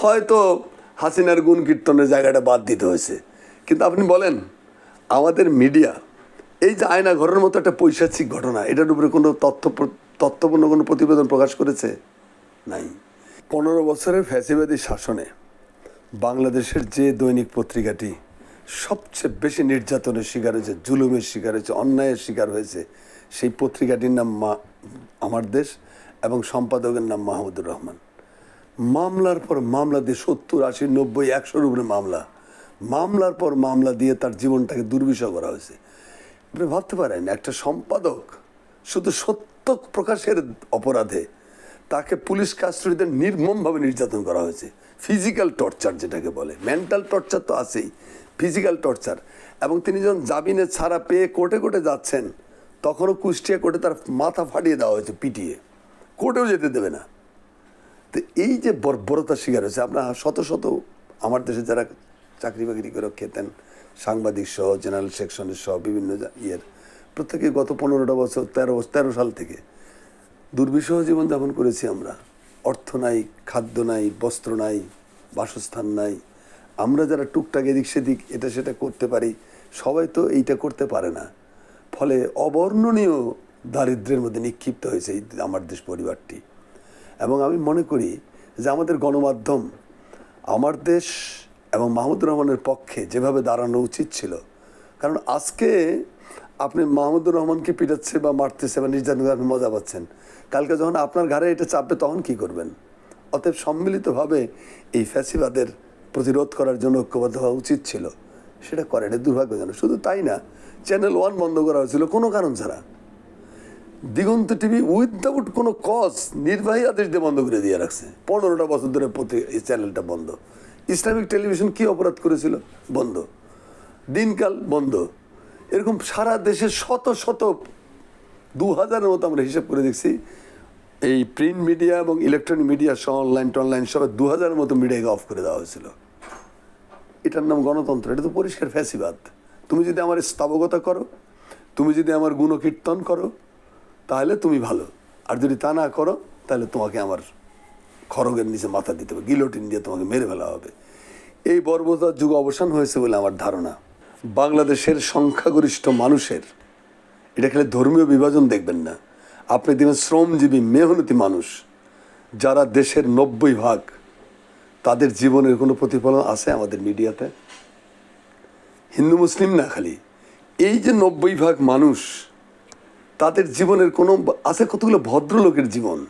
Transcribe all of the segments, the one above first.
হয়তো হাসিনার গুণ কীর্তনের জায়গাটা বাদ দিতে হয়েছে। কিন্তু আপনি বলেন, আমাদের মিডিয়া, এই যে আয়না ঘরের মতো একটা পৈশাচিক ঘটনা, এটার উপরে কোনো তথ্য প্র- তথ্যপূর্ণ কোনো প্রতিবেদন প্রকাশ করেছে? নাই। পনেরো বছরের ফ্যাসিবাদী শাসনে বাংলাদেশের যে দৈনিক পত্রিকাটি সবচেয়ে বেশি নির্যাতনের শিকার হয়েছে, জুলুমের শিকার হয়েছে, অন্যায়ের শিকার হয়েছে, সেই পত্রিকাটির নাম মা, আমার দেশ এবং সম্পাদকের নাম মাহমুদুর রহমান। মামলার পর মামলা দিয়ে সত্তর, আশি, নব্বই, একশোর উপরে মামলা। মামলার পর মামলা দিয়ে তার জীবনটাকে দুর্বিষহ করা হয়েছে। আপনি ভাবতে পারেন, একটা সম্পাদক শুধু সত্য প্রকাশের অপরাধে তাকে পুলিশ কাস্টডিতে নির্মমভাবে নির্যাতন করা হয়েছে। ফিজিক্যাল টর্চার যেটাকে বলে। মেন্টাল টর্চার তো আছেই। ফিজিক্যাল টর্চার এবং তিনি যখন জামিনে ছাড়া পেয়ে কোর্টে কোর্টে যাচ্ছেন, তখনও কুষ্টিয়া কোর্টে তার মাথা ফাটিয়ে দেওয়া হয়েছে পিটিয়ে। কোর্টেও যেতে দেবে না। তো এই যে বর্বরতার শিকার হয়েছে আপনার শত শত আমার দেশে যারা চাকরি বাকরি করে খেতেন, সাংবাদিক সহ জেনারেল সেকশনের সহ, বিভিন্ন ইয়ের, প্রত্যেকে গত পনেরোটা বছর, তেরো বছর তেরো সাল থেকে দুর্বিষহ জীবনযাপন করেছি আমরা। অর্থ নাই, খাদ্য নাই, বস্ত্র নাই, বাসস্থান নাই। আমরা যারা টুকটাক এদিক সেদিক, এটা সেটা করতে পারি, সবাই তো এইটা করতে পারে না। ফলে অবর্ণনীয় দারিদ্র্যের মধ্যে নিক্ষিপ্ত হয়েছে এই আমার দেশ পরিবারটি। এবং আমি মনে করি যে আমাদের গণমাধ্যম, আমার দেশ এবং মাহমুদুর রহমানের পক্ষে যেভাবে দাঁড়ানো উচিত ছিল। কারণ আজকে আপনি মাহমুদুর রহমানকে পিটাচ্ছে বা মারতেছে বা নির্যাতন আপনি মজা পাচ্ছেন। কালকে যখন আপনার ঘাড়ে এটা চাপবে তখন কি করবেন? অতএব সম্মিলিতভাবে এই ফ্যাসিবাদের প্রতিরোধ করার জন্য ঐক্যবদ্ধ হওয়া উচিত ছিল। সেটা করে এটা দুর্ভাগ্যজনক। শুধু তাই না চ্যানেল ওয়ান বন্ধ করা হয়েছিল কোনো কারণ ছাড়া। দিগন্ত টিভি উইদাউট কোনো কজ নির্বাহী আদেশ দিয়ে বন্ধ করে দিয়ে রাখছে। পনেরোটা বছর ধরে প্রতি এই চ্যানেলটা বন্ধ। ইসলামিক টেলিভিশন কি অপরাধ করেছিল? বন্ধ। দিনকাল বন্ধ। এরকম সারা দেশে শত শত দু হাজারের মতো আমরা হিসাব করে দেখছি, এই প্রিন্ট মিডিয়া এবং ইলেকট্রনিক মিডিয়া সহ অনলাইন টনলাইন সব দু হাজারের মতো মিডিয়াকে অফ করে দেওয়া হয়েছিল। এটার নাম গণতন্ত্র। এটা তো পরিষ্কার ফ্যাসিবাদ। তুমি যদি আমার স্থাবকতা করো, তুমি যদি আমার গুণকীর্তন করো তাহলে তুমি ভালো। আর যদি তা না করো, তাহলে তোমাকে আমার খড়গের নিচে মাথা দিতে হবে। গিলোটিন দিয়ে তোমাকে মেরে ফেলা হবে। এই বর্বতার যুগ অবসান হয়েছে বলে আমার ধারণা। বাংলাদেশের সংখ্যাগরিষ্ঠ মানুষের, এটা খেলে ধর্মীয় বিভাজন দেখবেন না। আপনি দেখবেন শ্রমজীবী, মেহনতি মানুষ, যারা দেশের নব্বই ভাগ, তাদের জীবনের কোনো প্রতিফলন আছে আমাদের মিডিয়াতে? হিন্দু, মুসলিম না খালি। এই যে নব্বই ভাগ মানুষ তাদের জীবনের কোনো আছে কতগুলো ভদ্রলোকের জীবন?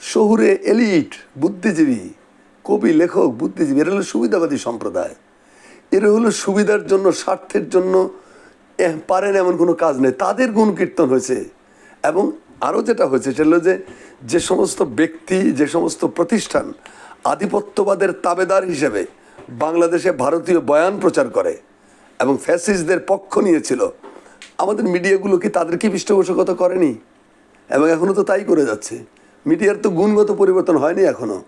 শহুরে এলিট, বুদ্ধিজীবী, কবি, লেখক, বুদ্ধিজীবী, এরা হলো সুবিধাবাদী সম্প্রদায়। এরা হলো সুবিধার জন্য, স্বার্থের জন্য পারেন এমন কোনো কাজ নেই। তাদের গুণ কীর্তন হয়েছে। এবং আরও যেটা হয়েছে, সেটা হলো যে যে সমস্ত ব্যক্তি, যে সমস্ত প্রতিষ্ঠান আধিপত্যবাদের তাবেদার হিসেবে বাংলাদেশে ভারতীয় বয়ান প্রচার করে এবং ফ্যাসিস্টদের পক্ষ নিয়েছিল। আমাদের মিডিয়াগুলো কি তাদেরকে পৃষ্ঠপোষকতা করেনি। এবং এখনও তো তাই করে যাচ্ছে। মিডিয়ার তো গুণগত পরিবর্তন হয়নি এখনও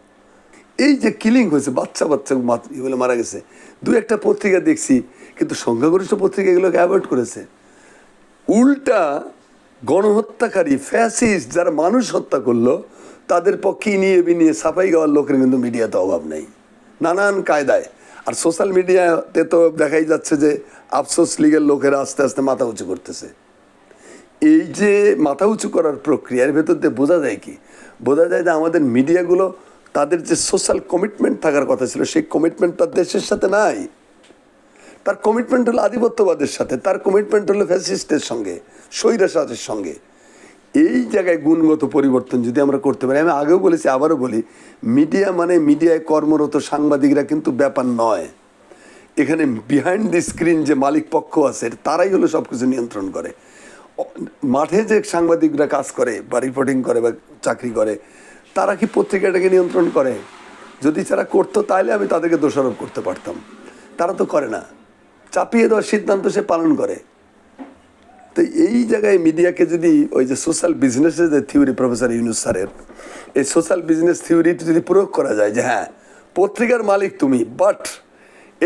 এই যে কিলিং হয়েছে, বাচ্চা বাচ্চা এগুলো মারা গেছে। দু একটা পত্রিকা দেখছি, কিন্তু সংখ্যাগরিষ্ঠ পত্রিকা এগুলোকে অ্যাভয়েড করেছে। উল্টা গণহত্যাকারী ফ্যাসিস্ট যারা মানুষ হত্যা করল, তাদের পক্ষে নিয়ে বিনিয়ে সাফাই গাওয়ার লোকের কিন্তু মিডিয়াতে অভাব নেই। নানান কায়দায়। আর সোশ্যাল মিডিয়াতে তো দেখাই যাচ্ছে যে আফসোস লীগের লোকেরা আস্তে আস্তে মাথা উঁচু করতেছে। এই যে মাথা উঁচু করার প্রক্রিয়ার ভেতর দিয়ে বোঝা যায় কি? বোঝা যায় যে আমাদের মিডিয়াগুলো তাদের যে সোশ্যাল কমিটমেন্ট থাকার কথা ছিল, সেই কমিটমেন্টটা দেশের সাথে নাই। তার কমিটমেন্ট হলো আধিপত্যবাদের সাথে, তার কমিটমেন্ট হলো ফ্যাসিস্টের সঙ্গে, স্বৈরাচারের সঙ্গে। এই জায়গায় গুণগত পরিবর্তন যদি আমরা করতে পারি, আমি আগেও বলেছি, আবারও বলি মিডিয়া মানে মিডিয়ায় কর্মরত সাংবাদিকরা কিন্তু ব্যাপার নয়। এখানে বিহাইন্ড দি স্ক্রিন যে মালিক পক্ষ আছে, তারাই হলো সব কিছু নিয়ন্ত্রণ করে। মাঠে যে সাংবাদিকরা কাজ করে বা রিপোর্টিং করে বা চাকরি করে, তারা কি পত্রিকাটাকে নিয়ন্ত্রণ করে? যদি তারা করতো তাহলে আমি তাদেরকে দোষারোপ করতে পারতাম। তারা তো করে না। চাপিয়ে দেওয়ার সিদ্ধান্ত সে পালন করে। তো এই জায়গায় মিডিয়াকে যদি ওই যে সোশ্যাল বিজনেসের যে থিওরি প্রফেসর ইউনুস স্যারের, এই সোশ্যাল বিজনেস থিওরিটি যদি প্রয়োগ করা যায় যে হ্যাঁ পত্রিকার মালিক তুমি বাট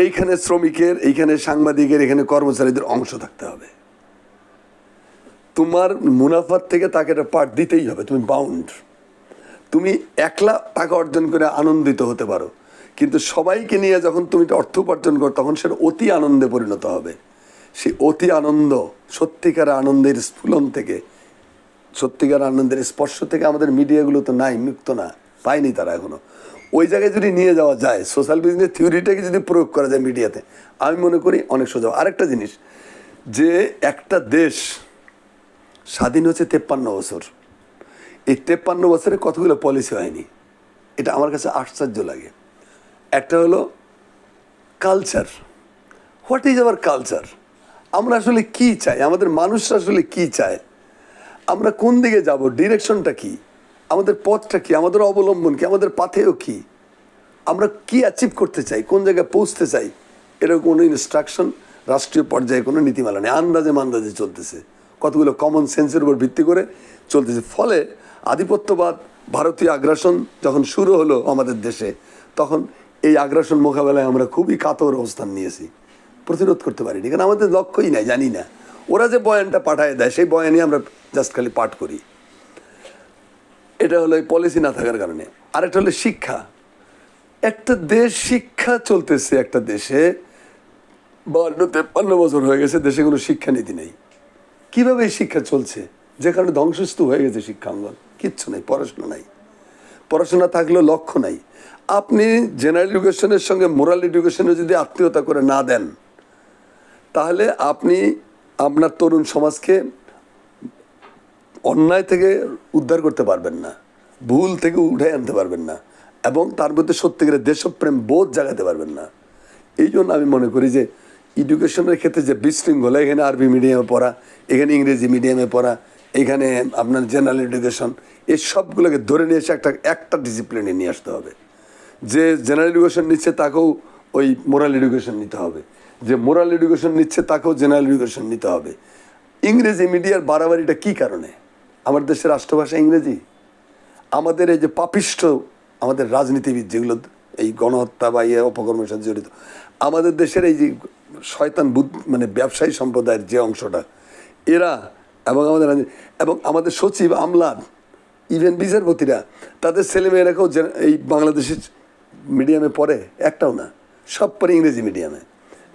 এইখানে শ্রমিকের, এইখানে সাংবাদিকের এখানে কর্মচারীদের অংশ থাকতে হবে। তোমার মুনাফার থেকে তাকে একটা পার্ট দিতেই হবে, তুমি বাউন্ড তুমি একলা টাকা অর্জন করে আনন্দিত হতে পারো, কিন্তু সবাইকে নিয়ে যখন তুমি অর্থ উপার্জন করো, তখন সেটা অতি আনন্দে পরিণত হবে। সেই অতি আনন্দ, সত্যিকার আনন্দের স্ফুলন থেকে, সত্যিকার আনন্দের স্পর্শ থেকে আমাদের মিডিয়াগুলো তো নাই, মুক্ত না, পায়নি তারা এখনও। ওই জায়গায় যদি নিয়ে যাওয়া যায় সোশ্যাল বিজনেস থিওরিটাকে যদি প্রয়োগ করা যায় মিডিয়াতে, আমি মনে করি অনেক সোজা। আরেকটা জিনিস, যে একটা দেশ স্বাধীন হচ্ছে তেপ্পান্ন বছর। এই তেপ্পান্ন বছরে কতগুলো পলিসি হয়নি? এটা আমার কাছে আশ্চর্য লাগে। একটা হলো culture what is our culture আমরা আসলে কি চাই? আমাদের মানুষরা আসলে কি চায়? আমরা কোন দিকে যাব? ডিরেকশনটা কি? আমাদের পথটা কি? আমাদের অবলম্বন কি? আমাদের পাথেও কি? আমরা কি অ্যাচিভ করতে চাই? কোন জায়গায় পৌঁছতে চাই? এরকম কোনো ইনস্ট্রাকশন রাষ্ট্রীয় পর্যায়ে কোনো নীতিমালা নেই। আন্দাজে মান্দাজে চলতেছে। কতগুলো কমন সেন্সের উপর ভিত্তি করে চলতেছে। ফলে আধিপত্যবাদ, ভারতীয় আগ্রাসন যখন শুরু হলো আমাদের দেশে, তখন এই আগ্রাসন মোকাবেলায় আমরা খুবই কাতর অবস্থান নিয়েছি। প্রতিরোধ করতে পারিনি, কারণ আমাদের লক্ষ্যই নাই, জানি না। ওরা যে বয়ানটা পাঠায় দেয়, সেই বয়ানই আমরা জাস্ট খালি পাঠ করি। এটা হলো এই পলিসি না থাকার কারণে। আরেকটা হলো শিক্ষা। একটা দেশ শিক্ষা চলতেছে একটা দেশে বান্ন তেপ্পান্ন বছর হয়ে গেছে, দেশে কোনো শিক্ষানীতি নেই। কীভাবে এই শিক্ষা চলছে? যে কারণে ধ্বংসস্তূপ হয়ে গেছে শিক্ষাঙ্গন। কিচ্ছু নেই, পড়াশোনা নাই। পড়াশোনা থাকলেও লক্ষ্য নাই। আপনি জেনারেল এডুকেশনের সঙ্গে মোরাল এডুকেশনে যদি আত্মীয়তা করে না দেন তাহলে আপনি আপনার তরুণ সমাজকে অন্যায় থেকে উদ্ধার করতে পারবেন না, ভুল থেকে উঠে আনতে পারবেন না এবং তার মধ্যে সত্যিকারের দেশপ্রেম বোধ জাগাতে পারবেন না। এই জন্য আমি মনে করি যে এডুকেশনের ক্ষেত্রে যে বিশৃঙ্খলা, এখানে আরবি মিডিয়ামে পড়া, এখানে ইংরেজি মিডিয়ামে পড়া, এখানে আপনার জেনারেল এডুকেশন এই সবগুলোকে ধরে নিয়ে এসে একটা একটা ডিসিপ্লিনে নিয়ে আসতে হবে। যে জেনারেল এডুকেশন নিচ্ছে তাকেও ওই মোরাল এডুকেশন নিতে হবে। যে মোরাল এডুকেশন নিচ্ছে, তাকেও জেনারেল এডুকেশন নিতে হবে। ইংরেজি মিডিয়ার বাড়াবাড়িটা কী কারণে? আমার দেশের রাষ্ট্রভাষা ইংরেজি। আমাদের এই যে পাপিষ্ঠ আমাদের রাজনীতিবিদ যেগুলো, এই গণহত্যা বা ইয়ে অপকর্মের সাথে জড়িত, আমাদের দেশের এই যে শয়তান বুদ্ধ মানে ব্যবসায়ী সম্প্রদায়ের যে অংশটা, এরা এবং আমাদের এবং আমাদের সচিব আমলার ইভেন বিচারপতিরা, তাদের ছেলেমেয়েরাকেও এই বাংলাদেশের মিডিয়ামে পড়ে, একটাও না, সব পরে ইংরেজি মিডিয়ামে।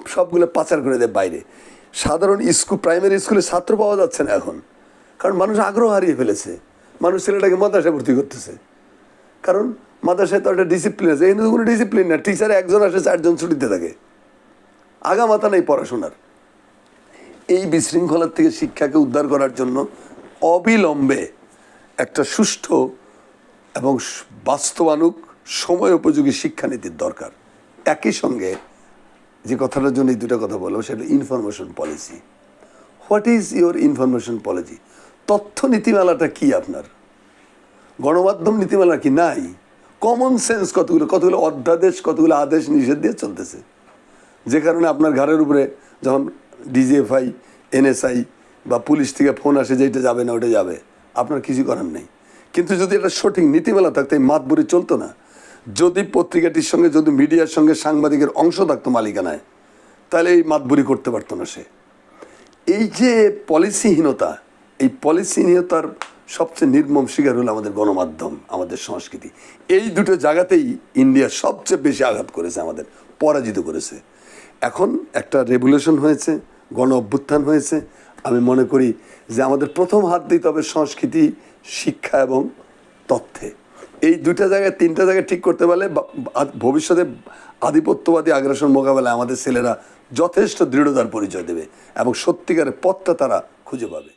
সবগুলো পাচার করে দেয় বাইরে। সাধারণ স্কুল, প্রাইমারি স্কুলে ছাত্র পাওয়া যাচ্ছে না এখন। কারণ মানুষ আগ্রহ হারিয়ে ফেলেছে। মানুষ ছেলেটাকে মাদ্রাসায় ভর্তি করতেছে। কারণ মাদ্রাসায় তো একটা ডিসিপ্লিন আছে। তো কোনো ডিসিপ্লিন না। টিচার একজন আসে, চারজন ছুটিতে থাকে। আগা মাথা নেই পড়াশোনার। এই বিশৃঙ্খলার থেকে শিক্ষাকে উদ্ধার করার জন্য অবিলম্বে একটা সুষ্ঠু এবং বাস্তবানুক সময় উপযোগী শিক্ষানীতির দরকার। একই সঙ্গে যে কথাটার জন্য এই দুটো কথা বলব সেটা information policy what is your information policy তথ্য নীতিমালাটা কি আপনার? গণমাধ্যম নীতিমালা কি নাই? কমন সেন্স কতগুলো কতগুলো অধ্যাদেশ, কতগুলো আদেশ, নিষেধ দিয়ে চলতেছে। যে কারণে আপনার ঘরের উপরে যখন ডিজিএফআই এনএসআই বা পুলিশ থেকে ফোন আসে যে এটা যাবে না, ওটা যাবে, আপনার কিছু করার নেই। কিন্তু যদি এটা সঠিক নীতিমালা থাকতো, এই মাতবরি চলতো না। যদি পত্রিকাটির সঙ্গে, যদি মিডিয়ার সঙ্গে সাংবাদিকের অংশ থাকতো মালিকানায়, তাহলে এই মাতবুরি করতে পারতো না সে। এই যে পলিসিহীনতা, এই পলিসিহীনতার সবচেয়ে নির্মম শিকার হলো আমাদের গণমাধ্যম, আমাদের সংস্কৃতি। এই দুটো জায়গাতেই ইন্ডিয়া সবচেয়ে বেশি আঘাত করেছে আমাদের, পরাজিত করেছে। এখন একটা রেভুলেশন হয়েছে, গণ অভ্যুত্থান হয়েছে। আমি মনে করি যে আমাদের প্রথম হাত দিতে হবে সংস্কৃতি, শিক্ষা এবং তথ্যে। এই দুইটা জায়গায়, তিনটা জায়গায় ঠিক করতে পারলে ভবিষ্যতে আধিপত্যবাদী আগ্রাসন মোকাবেলায় আমাদের ছেলেরা যথেষ্ট দৃঢ়তার পরিচয় দেবে এবং সত্যিকারের পথটা তারা খুঁজে পাবে।